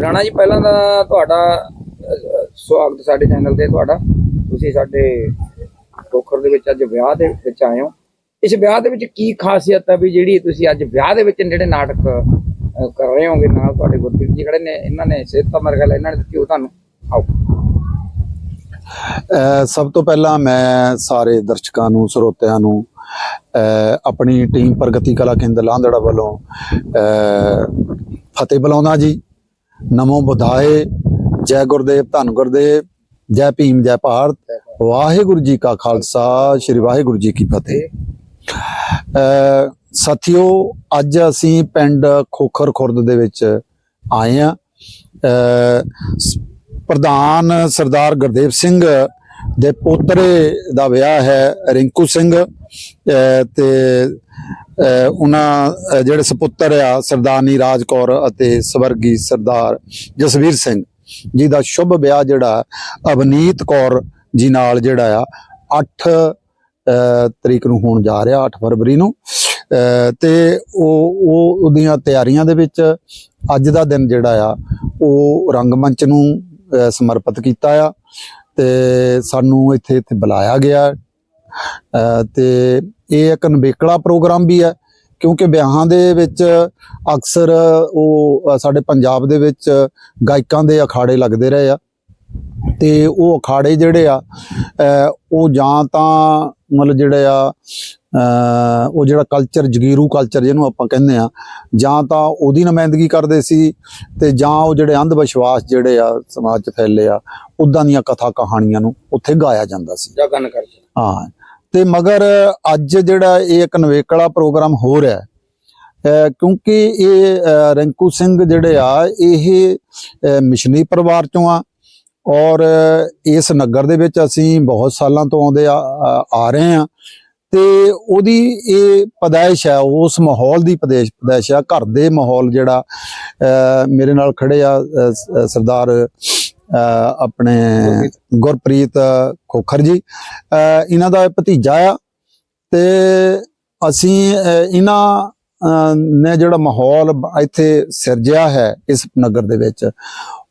ਰਾਣਾ ਜੀ, ਪਹਿਲਾਂ ਤਾਂ ਤੁਹਾਡਾ ਸਵਾਗਤ ਸਾਡੇ ਚੈਨਲ ਤੇ ਤੁਹਾਡਾ। ਤੁਸੀਂ ਸਾਡੇ ਕੋਖਰ ਦੇ ਵਿੱਚ ਅੱਜ ਵਿਆਹ ਦੇ ਵਿੱਚ ਆਏ ਹੋ। ਇਸ ਵਿਆਹ ਦੇ ਵਿੱਚ ਕੀ ਖਾਸੀਅਤ ਹੈ ਵੀ ਜਿਹੜੀ ਤੁਸੀਂ ਅੱਜ ਵਿਆਹ ਦੇ ਵਿੱਚ ਜਿਹੜੇ ਨਾਟਕ ਕਰ ਰਹੇ ਹੋਗੇ? ਨਾਲ ਤੁਹਾਡੇ ਗੁਰਪ੍ਰੀਤ ਜੀ ਖੜੇ ਨੇ, ਇਹਨਾਂ ਨੇ ਸਿਹਤ ਤਾਂ ਮੇਰੇ ਇਹਨਾਂ ਨੇ ਦਿੱਤੀ ਉਹ ਤੁਹਾਨੂੰ। ਆਓ। ਸਭ ਤੋਂ ਪਹਿਲਾਂ ਮੈਂ ਸਾਰੇ ਦਰਸ਼ਕਾਂ ਨੂੰ, ਸਰੋਤਿਆਂ ਨੂੰ, ਅਹ, ਆਪਣੀ ਟੀਮ ਪ੍ਰਗਤੀ ਕਲਾ ਕੇਂਦਰ ਲਾਂਦੜਾ ਵੱਲੋਂ, ਅਹ, ਫਤਿਹ ਬੁਲਾਉਂਦਾ ਜੀ। ਨਮੋ ਬੁਧਾਏ, ਜੈ ਗੁਰਦੇਵ, ਧੰਨ ਗੁਰਦੇਵ, ਜੈ ਭੀਮ, ਜੈ ਭਾਰਤ, ਵਾਹਿਗੁਰੂ ਜੀ ਕਾ ਖਾਲਸਾ, ਸ੍ਰੀ ਵਾਹਿਗੁਰੂ ਜੀ ਕੀ ਫਤਿਹ। ਅਹ ਸਾਥੀਓ, ਅੱਜ ਅਸੀਂ ਪਿੰਡ ਖੋਖਰ ਖੁਰਦ ਦੇ ਵਿੱਚ ਆਏ ਆ ਪ੍ਰਧਾਨ ਸਰਦਾਰ ਗੁਰਦੇਵ ਸਿੰਘ ਦੇ ਪੋਤਰੇ ਦਾ ਵਿਆਹ ਹੈ ਰਿੰਕੂ ਸਿੰਘ, ਅਹ, ਤੇ ਉਹਨਾਂ ਜਿਹੜੇ ਸੁਪੁੱਤਰ ਆ ਸਰਦਾਰਨੀ ਰਾਜ ਕੌਰ ਅਤੇ ਸਵਰਗੀ ਸਰਦਾਰ ਜਸਵੀਰ ਸਿੰਘ ਜੀ ਦਾ ਸ਼ੁਭ ਵਿਆਹ ਜਿਹੜਾ ਅਵਨੀਤ ਕੌਰ ਜੀ ਨਾਲ ਜਿਹੜਾ ਆ 8 ਤਰੀਕ ਨੂੰ ਹੋਣ ਜਾ ਰਿਹਾ 8 ਫਰਵਰੀ ਨੂੰ। ਅਹ, ਤੇ ਉਹ ਉਹ, ਉਹਦੀਆਂ ਤਿਆਰੀਆਂ ਦੇ ਵਿੱਚ ਅੱਜ ਦਾ ਦਿਨ ਜਿਹੜਾ ਆ, ਉਹ ਰੰਗਮੰਚ ਨੂੰ ਸਮਰਪਿਤ ਕੀਤਾ ਆ। ਤੇ ਸਾਨੂੰ ਇੱਥੇ ਇੱਥੇ ਬੁਲਾਇਆ ਗਿਆ। ਅਹ ਤੇ ਇਹ ਇੱਕ ਨਵੇਕਲਾ ਪ੍ਰੋਗਰਾਮ ਵੀ ਹੈ, ਕਿਉਂਕਿ ਵਿਆਹਾਂ ਦੇ ਵਿੱਚ ਅਕਸਰ ਉਹ ਸਾਡੇ ਪੰਜਾਬ ਦੇ ਵਿੱਚ ਗਾਇਕਾਂ ਦੇ ਅਖਾੜੇ ਲੱਗਦੇ ਰਹੇ ਆ। ਤੇ ਉਹ ਅਖਾੜੇ ਜਿਹੜੇ ਆ ਉਹ ਜਾਂ ਤਾਂ ਮਤਲਬ ਜਿਹੜੇ ਆ ਉਹ ਜਿਹੜਾ ਕਲਚਰ ਜਗੀਰੂ ਕਲਚਰ ਜਿਹਨੂੰ ਆਪਾਂ ਕਹਿੰਦੇ ਆ, ਜਾਂ ਤਾਂ ਉਹਦੀ ਨੁਮਾਇੰਦਗੀ ਕਰਦੇ ਸੀ, ਤੇ ਜਾਂ ਉਹ ਜਿਹੜੇ ਅੰਧ ਵਿਸ਼ਵਾਸ ਜਿਹੜੇ ਆ ਸਮਾਜ 'ਚ ਫੈਲੇ ਆ ਉਦਾਂ ਦੀਆਂ ਕਥਾ ਕਹਾਣੀਆਂ ਨੂੰ ਉੱਥੇ ਗਾਇਆ ਜਾਂਦਾ ਸੀ। ਜਾਂ ਗੱਲ ਕਰਦੇ ਹਾਂ ਤੇ ਮਗਰ ਅੱਜ ਜਿਹੜਾ ਇਹ ਇੱਕ ਨਵੇਕਲਾ ਪ੍ਰੋਗਰਾਮ ਹੋ ਰਿਹਾ ਕਿਉਂਕਿ ਇਹ ਰਿੰਕੂ ਸਿੰਘ ਜਿਹੜੇ ਆ ਇਹ ਮਿਸ਼ਨਰੀ ਪਰਿਵਾਰ ਚੋਂ ਆ ਔਰ ਇਸ ਨਗਰ ਦੇ ਵਿੱਚ ਅਸੀਂ ਬਹੁਤ ਸਾਲਾਂ ਤੋਂ ਆਉਂਦੇ ਆ ਰਹੇ ਆ ਤੇ ਉਹਦੀ ਇਹ ਪਦਾਇਸ਼ ਹੈ ਉਸ ਮਾਹੌਲ ਦੀ ਪਦੇਸ਼ ਪਦਾਇਸ਼ ਆ। ਘਰ ਦੇ ਮਾਹੌਲ ਜਿਹੜਾ ਮੇਰੇ ਨਾਲ ਖੜੇ ਆ ਸਰਦਾਰ ਆਪਣੇ ਗੁਰਪ੍ਰੀਤ। ਖੋਖਰ ਜੀ। ਇਹਨਾਂ ਦਾ ਭਤੀਜਾ ਆ ਤੇ ਅਸੀਂ ਇਹਨਾਂ ਨੇ ਜਿਹੜਾ ਮਾਹੌਲ ਇੱਥੇ ਸਿਰਜਿਆ ਹੈ ਇਸ ਨਗਰ ਦੇ ਵਿੱਚ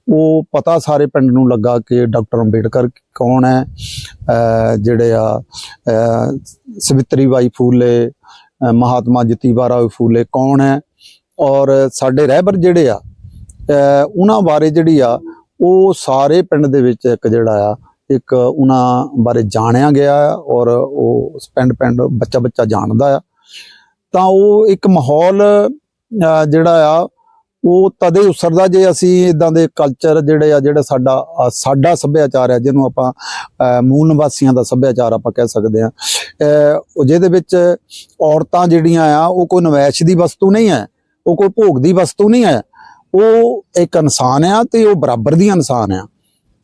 ਉਹ ਪਤਾ ਸਾਰੇ ਪਿੰਡ ਨੂੰ ਲੱਗਾ ਕਿ ਡਾਕਟਰ ਅੰਬੇਡਕਰ ਕੌਣ ਹੈ ਜਿਹੜੇ ਆ ਸਵਿਤਰੀ ਬਾਈ ਫੂਲੇ ਮਹਾਤਮਾ ਜਤੀਬਾ ਰਾਓ ਫੂਲੇ ਕੌਣ ਹੈ ਔਰ ਸਾਡੇ ਰਹਿਬਰ ਜਿਹੜੇ ਆ ਉਹਨਾਂ ਬਾਰੇ ਜਿਹੜੀ ਆ ਉਹ ਸਾਰੇ ਪਿੰਡ ਦੇ ਵਿੱਚ ਇੱਕ ਜਿਹੜਾ ਆ, ਇੱਕ ਉਹਨਾਂ ਬਾਰੇ ਜਾਣਿਆ ਗਿਆ ਆ ਔਰ ਉਹ ਪਿੰਡ ਪਿੰਡ ਬੱਚਾ ਬੱਚਾ ਜਾਣਦਾ ਆ। ਤਾਂ ਉਹ ਇੱਕ ਮਾਹੌਲ ਜਿਹੜਾ ਆ, ਉਹ ਤਦੇ ਉਸਰਦਾ ਜੇ ਅਸੀਂ ਇਦਾਂ ਦੇ ਕਲਚਰ ਜਿਹੜੇ ਆ, ਜਿਹੜਾ ਸਾਡਾ ਸਾਡਾ ਸੱਭਿਆਚਾਰ ਹੈ ਜਿਹਨੂੰ ਆਪਾਂ ਮੂਲ ਨਿਵਾਸੀਆਂ ਦਾ ਸੱਭਿਆਚਾਰ ਆਪਾਂ ਕਹਿ ਸਕਦੇ ਆ ਜਿਹਦੇ ਵਿੱਚ ਔਰਤਾਂ ਜਿਹੜੀਆਂ ਆ, ਉਹ ਕੋਈ ਨਵੈਸ਼ ਦੀ ਵਸਤੂ ਨਹੀਂ ਹੈ, ਉਹ ਕੋਈ ਭੋਗ ਦੀ ਵਸਤੂ ਨਹੀਂ ਹੈ। ਉਹ ਇੱਕ ਇਨਸਾਨ ਆ ਤੇ ਉਹ ਬਰਾਬਰ ਦੀ ਇਨਸਾਨ ਆ।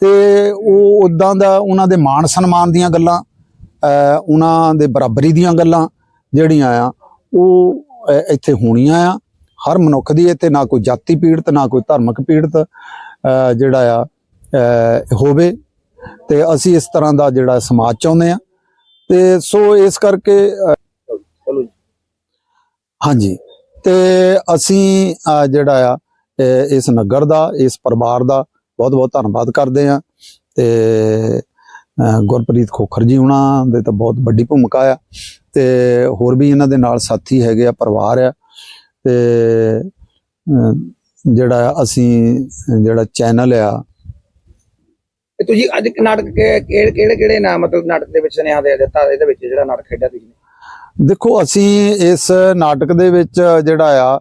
ਤੇ ਉਹ ਉਦਾਂ ਦਾ ਉਹਨਾਂ ਦੇ ਮਾਣ ਸਨਮਾਨ ਦੀਆਂ ਗੱਲਾਂ ਉਹਨਾਂ ਦੇ ਬਰਾਬਰੀ ਦੀਆਂ ਗੱਲਾਂ ਜਿਹੜੀਆਂ ਆ ਉਹ ਇੱਥੇ ਹੋਣੀਆਂ ਆ। ਹਰ ਮਨੁੱਖ ਦੀ ਇੱਥੇ ਨਾ ਕੋਈ ਜਾਤੀ ਪੀੜਤ ਨਾ ਕੋਈ ਧਾਰਮਿਕ ਪੀੜਤ ਜਿਹੜਾ ਆ ਹੋਵੇ। ਤੇ ਅਸੀਂ ਇਸ ਤਰ੍ਹਾਂ ਦਾ ਜਿਹੜਾ ਸਮਾਜ ਚਾਹੁੰਦੇ ਆ। ਤੇ ਸੋ ਇਸ ਕਰਕੇ ਹਾਂਜੀ। ਤੇ ਅਸੀਂ ਜਿਹੜਾ ਆ ਇਸ ਨਗਰ ਦਾ ਇਸ ਪਰਿਵਾਰ ਦਾ ਬਹੁਤ ਬਹੁਤ ਧੰਨਵਾਦ ਕਰਦੇ ਆ ਤੇ ਗੁਰਪ੍ਰੀਤ ਖੋਖਰ ਜੀ ਉਹਨਾਂ ਦੇ ਤਾਂ ਬਹੁਤ ਵੱਡੀ ਭੂਮਿਕਾ ਆ। ਤੇ ਹੋਰ ਵੀ ਇਹਨਾਂ ਦੇ ਨਾਲ ਸਾਥੀ ਹੈਗੇ ਆ ਪਰਿਵਾਰ ਆ। ਤੇ ਜਿਹੜਾ ਅਸੀਂ ਜਿਹੜਾ ਚੈਨਲ ਆ। ਤੇ ਤੁਸੀਂ ਅੱਜ ਨਾਟਕ ਕਿਹੜੇ ਕਿਹੜੇ ਕਿਹੜੇ ਨਾਮ ਮਤਲਬ ਨਾਟਕ ਦੇ ਵਿੱਚ ਸੁਨੇਹਾ ਦੇ ਦਿੱਤਾ ਇਹਦੇ ਵਿੱਚ ਜਿਹੜਾ ਨਾਟਕ ਖੇਡਿਆ ਤੁਸੀਂ? ਦੇਖੋ ਅਸੀਂ ਇਸ ਨਾਟਕ ਦੇ ਵਿੱਚ ਜਿਹੜਾ ਆ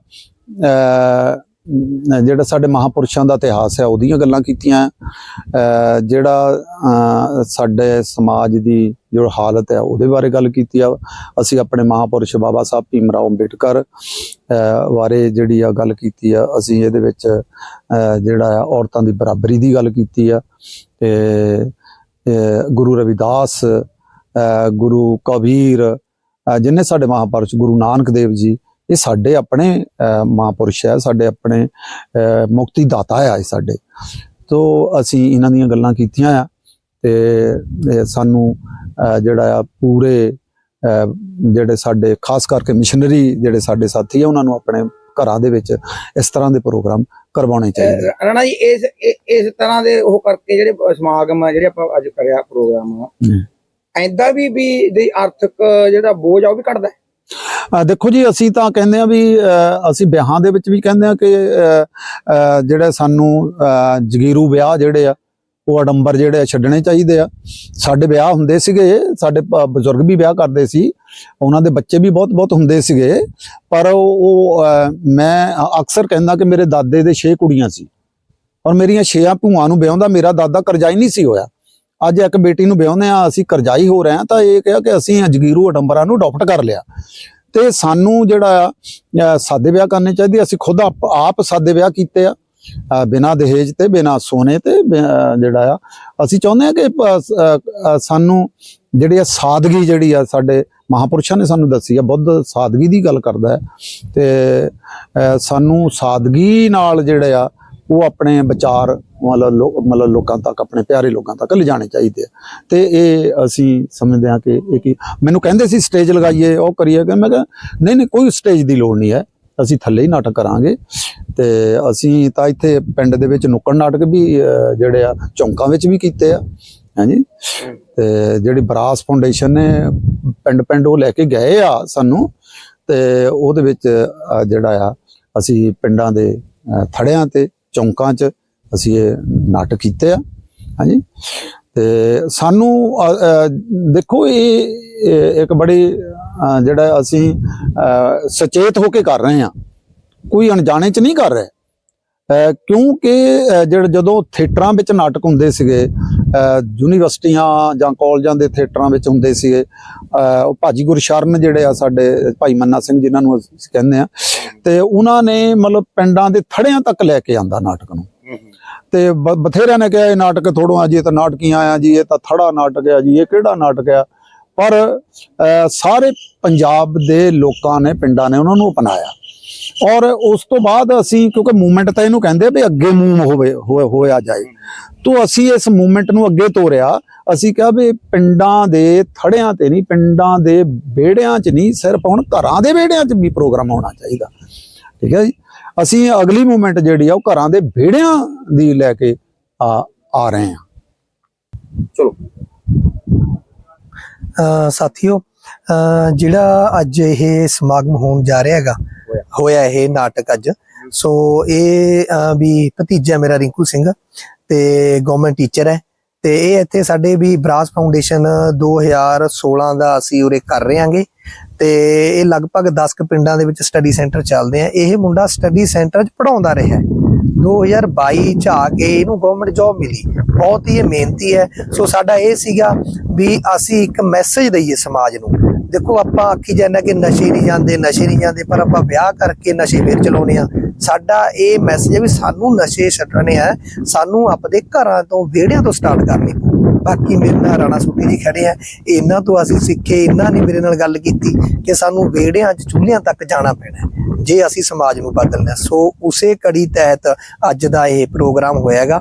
ਜਿਹੜਾ ਸਾਡੇ ਮਹਾਪੁਰਸ਼ਾਂ ਦਾ ਇਤਿਹਾਸ ਹੈ, ਉਹਦੀਆਂ ਗੱਲਾਂ ਕੀਤੀਆਂ ਜਿਹੜਾ ਸਾਡੇ ਸਮਾਜ ਦੀ ਜੋ ਹਾਲਤ ਹੈ, ਉਹਦੇ ਬਾਰੇ ਗੱਲ ਕੀਤੀ ਆ। ਅਸੀਂ ਆਪਣੇ ਮਹਾਪੁਰਸ਼ ਬਾਬਾ ਸਾਹਿਬ ਭੀਮ ਰਾਓ ਅੰਬੇਡਕਰ ਬਾਰੇ ਜਿਹੜੀ ਆ ਗੱਲ ਕੀਤੀ ਆ, ਅਸੀਂ ਇਹਦੇ ਵਿੱਚ ਜਿਹੜਾ ਆ ਔਰਤਾਂ ਦੀ ਬਰਾਬਰੀ ਦੀ ਗੱਲ ਕੀਤੀ ਆ। ਤੇ ਗੁਰੂ ਰਵਿਦਾਸ ਗੁਰੂ ਕਬੀਰ ਜਿੰਨੇ ਸਾਡੇ ਮਹਾਪੁਰਸ਼, ਗੁਰੂ ਨਾਨਕ ਦੇਵ ਜੀ ਇਹ ਸਾਡੇ ਆਪਣੇ ਮਹਾਪੁਰਸ਼ ਹੈ ਸਾਡੇ ਆਪਣੇ ਮੁਕਤੀ ਦਾਤਾ ਆ ਇਹ ਸਾਡੇ ਤੋਂ ਅਸੀਂ ਇਹਨਾਂ ਦੀਆਂ ਗੱਲਾਂ ਕੀਤੀਆਂ ਆ ਤੇ ਸਾਨੂੰ ਜਿਹੜਾ ਆ ਪੂਰੇ ਜਿਹੜੇ ਸਾਡੇ ਖਾਸ ਕਰਕੇ ਮਿਸ਼ਨਰੀ ਜਿਹੜੇ ਸਾਡੇ ਸਾਥੀ ਆ ਉਹਨਾਂ ਨੂੰ ਆਪਣੇ ਘਰਾਂ ਦੇ ਵਿੱਚ ਇਸ ਤਰ੍ਹਾਂ ਦੇ ਪ੍ਰੋਗਰਾਮ ਕਰਵਾਉਣੇ ਚਾਹੀਦੇ ਅਹ ਰਾਣਾ ਜੀ ਇਸ ਇਸ ਤਰ੍ਹਾਂ ਦੇ ਉਹ ਕਰਕੇ ਜਿਹੜੇ ਸਮਾਗਮ ਆ ਜਿਹੜੇ ਆਪਾਂ ਅੱਜ ਕਰਿਆ ਪ੍ਰੋਗਰਾਮ ਹਮ। ਐਂਦਾ ਵੀ ਵੀ ਦੀ ਆਰਥਿਕ ਜਿਹੜਾ ਬੋਝ ਆ ਉਹ ਵੀ ਘਟਦਾ ਹੈ। ਦੇਖੋ ਜੀ, ਅਸੀਂ ਤਾਂ ਕਹਿੰਦੇ ਆ ਵੀ ਅਸੀਂ ਵਿਆਹਾਂ ਦੇ ਵਿੱਚ ਵੀ ਕਹਿੰਦੇ ਆ ਕਿ ਜਿਹੜਾ ਸਾਨੂੰ ਜਗੀਰੂ ਵਿਆਹ ਜਿਹੜੇ ਆ, ਉਹ ਅਡੰਬਰ ਜਿਹੜੇ ਆ ਛੱਡਣੇ ਚਾਹੀਦੇ ਆ। ਸਾਡੇ ਵਿਆਹ ਹੁੰਦੇ ਸੀਗੇ, ਸਾਡੇ ਪ- ਬਜ਼ੁਰਗ ਵੀ ਵਿਆਹ ਕਰਦੇ ਸੀ, ਉਹਨਾਂ ਦੇ ਬੱਚੇ ਵੀ ਬਹੁਤ ਬਹੁਤ ਹੁੰਦੇ ਸੀਗੇ। ਪਰ ਉਹ ਮੈਂ ਅਕਸਰ ਕਹਿੰਦਾ ਕਿ ਮੇਰੇ ਦਾਦੇ ਦੇ 6 ਕੁੜੀਆਂ ਸੀ। ਔਰ ਮੇਰੀਆਂ ਛੇਆਂ ਭੂਆਂ ਨੂੰ ਵਿਆਹੁੰਦਾ ਮੇਰਾ ਦਾਦਾ ਕਰਜ਼ਾਈ ਨਹੀਂ ਸੀ ਹੋਇਆ। ਅੱਜ ਇੱਕ ਬੇਟੀ ਨੂੰ ਵਿਆਹੁੰਦੇ ਆ ਅਸੀਂ ਕਰਜ਼ਾਈ ਹੋ ਰਹੇ ਆ ਤਾਂ ਇਹ ਕਿਹਾ ਕਿ ਅਸੀਂ ਜਗੀਰੂ ਅਡੰਬਰਾਂ ਨੂੰ ਅਡਾਪਟ ਕਰ ਲਿਆ। ਤੇ ਸਾਨੂੰ ਜਿਹੜਾ ਆ, ਸਾਦੇ ਵਿਆਹ ਕਰਨੇ ਚਾਹੀਦੇ ਅਸੀਂ ਖੁਦ ਆਪ ਆਪ ਸਾਦੇ ਵਿਆਹ ਕੀਤੇ ਆ। ਅ, ਬਿਨਾਂ ਦਹੇਜ ਤੇ ਬਿਨਾਂ ਸੋਨੇ ਤੇ ਬਿ- ਜਿਹੜਾ ਆ। ਅਸੀਂ ਚਾਹੁੰਦੇ ਆ ਕਿ ਸਾਨੂੰ ਜਿਹੜੀ ਆ ਸਾਦਗੀ ਜਿਹੜੀ ਆ ਸਾਡੇ ਮਹਾਪੁਰਸ਼ਾਂ ਨੇ ਸਾਨੂੰ ਦੱਸੀ ਆ ਬੁੱਧ ਸਾਦਗੀ ਦੀ ਗੱਲ ਕਰਦਾ ਹੈ। ਤੇ ਸਾਨੂੰ ਸਾਦਗੀ ਨਾਲ ਜਿਹੜੇ ਆ ਉਹ ਆਪਣੇ ਵਿਚਾਰ ਮਤਲਬ ਲੋ- ਮਤਲਬ ਲੋਕਾਂ ਤੱਕ, ਆਪਣੇ ਪਿਆਰੇ ਲੋਕਾਂ ਤੱਕ ਲਿਜਾਣੇ ਚਾਹੀਦੇ ਆ। ਤੇ ਇਹ ਅਸੀਂ ਸਮਝਦੇ ਹਾਂ ਕਿ ਇਹ ਕੀ, ਮੈਨੂੰ ਕਹਿੰਦੇ ਸੀ ਸਟੇਜ ਲਗਾਈਏ, ਉਹ ਕਰੀਏ, ਕਿ ਮੈਂ ਕਿਹਾ, ਨਹੀਂ ਨਹੀਂ, ਕੋਈ ਸਟੇਜ ਦੀ ਲੋੜ ਨਹੀਂ ਹੈ, ਅਸੀਂ ਥੱਲੇ ਹੀ ਨਾਟਕ ਕਰਾਂਗੇ। ਤੇ ਅਸੀਂ ਤਾਂ ਇੱਥੇ ਪਿੰਡ ਦੇ ਵਿੱਚ ਨੁੱਕੜ ਨਾਟਕ ਵੀ ਜਿਹੜੇ ਆ, ਚੌਂਕਾਂ ਵਿੱਚ ਵੀ ਕੀਤੇ ਆ, ਹਾਂਜੀ? ਤੇ ਜਿਹੜੀ ਬਰਾਸ ਫਾਊਂਡੇਸ਼ਨ ਨੇ ਪਿੰਡ ਪਿੰਡ ਉਹ ਲੈ ਕੇ ਗਏ ਆ ਸਾਨੂੰ, ਤੇ ਉਹਦੇ ਵਿੱਚ ਜਿਹੜਾ ਆ, ਅਸੀਂ ਪਿੰਡਾਂ ਦੇ ਥੜਿਆਂ ਤੇ ਚੌਂਕਾਂ 'ਚ ਅਸੀਂ ਇਹ ਨਾਟਕ ਕੀਤੇ ਆ ਹਾਂਜੀ। ਤੇ ਸਾਨੂੰ ਦੇਖੋ ਇਹ ਇੱਕ ਬੜੀ ਜਿਹੜਾ ਅਸੀਂ ਸੁਚੇਤ ਹੋ ਕੇ ਕਰ ਰਹੇ ਹਾਂ। ਕੋਈ ਅਣਜਾਣੇ ਚ ਨਹੀਂ ਕਰ ਰਹੇ। ਕਿਉਂਕਿ ਅ, ਜਿਹੜਾ ਜਦੋਂ ਥੀਏਟਰਾਂ ਵਿੱਚ ਨਾਟਕ ਹੁੰਦੇ ਸੀਗੇ ਯੂਨੀਵਰਸਿਟੀਆਂ ਜਾਂ ਕਾਲਜਾਂ ਦੇ ਥੀਏਟਰਾਂ ਵਿੱਚ ਹੁੰਦੇ ਸੀਗੇ ਅ, ਉਹ ਭਾਜੀ ਗੁਰਸ਼ਰਨ ਜਿਹੜੇ ਆ ਸਾਡੇ ਭਾਈ ਮੰਨਾ ਸਿੰਘ ਜਿਨ੍ਹਾਂ ਨੂੰ ਅਸੀਂ ਕਹਿੰਦੇ ਆ ਤੇ ਉਹਨਾਂ ਨੇ ਮਤਲਬ ਪਿੰਡਾਂ ਦੇ ਥੜਿਆਂ ਤੱਕ ਲੈ ਕੇ ਆਂਦਾ ਨਾਟਕ ਨੂੰ। ਤੇ ਬਥੇਰਿਆਂ ਨੇ ਕਿਹਾ ਇਹ ਨਾਟਕ ਥੋੜੋ ਆ ਜੀ ਇਹ ਤਾਂ ਨਾਟਕੀਆਂ ਆ ਜੀ ਇਹ ਤਾਂ ਥੜਾ ਨਾਟਕ ਆ ਜੀ ਇਹ ਕਿਹੜਾ ਨਾਟਕ ਆ? ਪਰ ਸਾਰੇ ਪੰਜਾਬ ਦੇ ਲੋਕਾਂ ਨੇ ਪਿੰਡਾਂ ਨੇ ਉਹਨਾਂ ਨੂੰ ਅਪਣਾਇਆ। ਔਰ ਉਸ ਤੋਂ ਬਾਅਦ ਅਸੀਂ ਕਿਉਂਕਿ ਮੂਵਮੈਂਟ ਤਾਂ ਇਹਨੂੰ ਕਹਿੰਦੇ ਆ ਵੀ ਅੱਗੇ ਮੂਵ ਹੋਵੇ ਹੋਇਆ ਜਾਏ। ਤੋਂ ਅਸੀਂ ਇਸ ਮੂਵਮੈਂਟ ਨੂੰ ਅੱਗੇ ਤੋਰਿਆ। ਅਸੀਂ ਕਿਹਾ ਵੀ ਪਿੰਡਾਂ ਦੇ ਥੜਿਆਂ ਤੇ ਨਹੀਂ ਪਿੰਡਾਂ ਦੇ ਵਿਹੜਿਆਂ 'ਚ ਨਹੀਂ ਸਿਰਫ ਹੁਣ ਘਰਾਂ ਦੇ ਵਿਹੜਿਆਂ 'ਚ ਵੀ ਪ੍ਰੋਗਰਾਮ ਹੋਣਾ ਚਾਹੀਦਾ। ਠੀਕ ਹੈ ਜੀ? ਅਸੀਂ ਅਗਲੀ ਮੂਵਮੈਂਟ ਜਿਹੜੀ ਆ ਉਹ ਘਰਾਂ ਦੇ ਵਿਹੜਿਆਂ ਦੀ ਲੈ ਕੇ ਆ ਆ ਰਹੇ ਹਾਂ। ਚਲੋ। ਸਾਥੀਓ ਜਿਹੜਾ ਅੱਜ ਇਹ ਸਮਾਗਮ ਹੋਣ ਜਾ ਰਿਹਾ ਹੈਗਾ ਹੋਇਆ। ਇਹ ਨਾਟਕ ਅੱਜ। ਸੋ ਇਹ ਵੀ ਭਤੀਜਾ ਮੇਰਾ ਰਿੰਕੂ ਸਿੰਘ ਤੇ ਗਵਰਨਮੈਂਟ ਟੀਚਰ ਹੈ। ਤੇ ਇਹ ਇੱਥੇ ਸਾਡੇ ਵੀ ਬਰਾਸ ਫਾਊਂਡੇਸ਼ਨ 2016 ਦਾ ਅਸੀਂ ਉਰੇ ਕਰ ਰਹੇ ਹਾਂਗੇ ਤੇ ਇਹ ਲਗਭਗ 10 ਕੁ ਪਿੰਡਾਂ ਦੇ ਵਿੱਚ ਸਟੱਡੀ ਸੈਂਟਰ ਚੱਲਦੇ ਆ। ਇਹ ਮੁੰਡਾ ਸਟੱਡੀ ਸੈਂਟਰ 'ਚ ਪੜਾਉਂਦਾ ਰਿਹਾ ਹੈ। 2022 ਚ ਆ ਕੇ ਇਹਨੂੰ ਗਵਰਨਮੈਂਟ ਜੌਬ ਮਿਲੀ। ਬਹੁਤ ਹੀ ਇਹ ਮਿਹਨਤੀ ਹੈ। ਸੋ ਸਾਡਾ ਇਹ ਸੀਗਾ ਵੀ ਅਸੀਂ ਇੱਕ ਮੈਸੇਜ ਦਈਏ ਸਮਾਜ ਨੂੰ। ਦੇਖੋ, ਆਪਾਂ ਆਖੀ ਜਾਂਦੇ ਕਿ ਨਸ਼ੇ ਨਹੀਂ ਜਾਂਦੇ, ਨਸ਼ੇ ਨਹੀਂ ਜਾਂਦੇ, ਪਰ ਆਪਾਂ ਵਿਆਹ ਕਰਕੇ ਨਸ਼ੇ ਫੇਰ ਚਲਾਉਣੇ ਆ ਸਾਡਾ ਇਹ ਮੈਸੇਜ ਹੈ ਵੀ ਸਾਨੂੰ ਨਸ਼ੇ ਛੱਡਣੇ ਆ, ਸਾਨੂੰ ਆਪਦੇ ਘਰਾਂ ਤੋਂ, ਵਿਹੜਿਆਂ ਤੋਂ ਸਟਾਰਟ ਕਰਨੀ ਬਾਕੀ ਮੇਰੇ ਨਾਲ ਰਾਣਾ ਸੁੱਟੀ ਜੀ ਖੜੇ ਆ। ਇਹਨਾਂ ਤੋਂ ਅਸੀਂ ਸਿੱਖੇ, ਇਹਨਾਂ ਨੇ ਮੇਰੇ ਨਾਲ ਗੱਲ ਕੀਤੀ ਕਿ ਸਾਨੂੰ ਵਿਹੜਿਆਂ 'ਚ ਚੁੱਲ੍ਹਿਆਂ ਤੱਕ ਜਾਣਾ ਪੈਣਾ ਜੇ ਅਸੀਂ ਸਮਾਜ ਨੂੰ ਬਦਲਣਾ ਸੋ ਉਸੇ ਕੜੀ ਤਹਿਤ ਅੱਜ ਦਾ ਇਹ ਪ੍ਰੋਗਰਾਮ ਹੋਇਆਗਾ।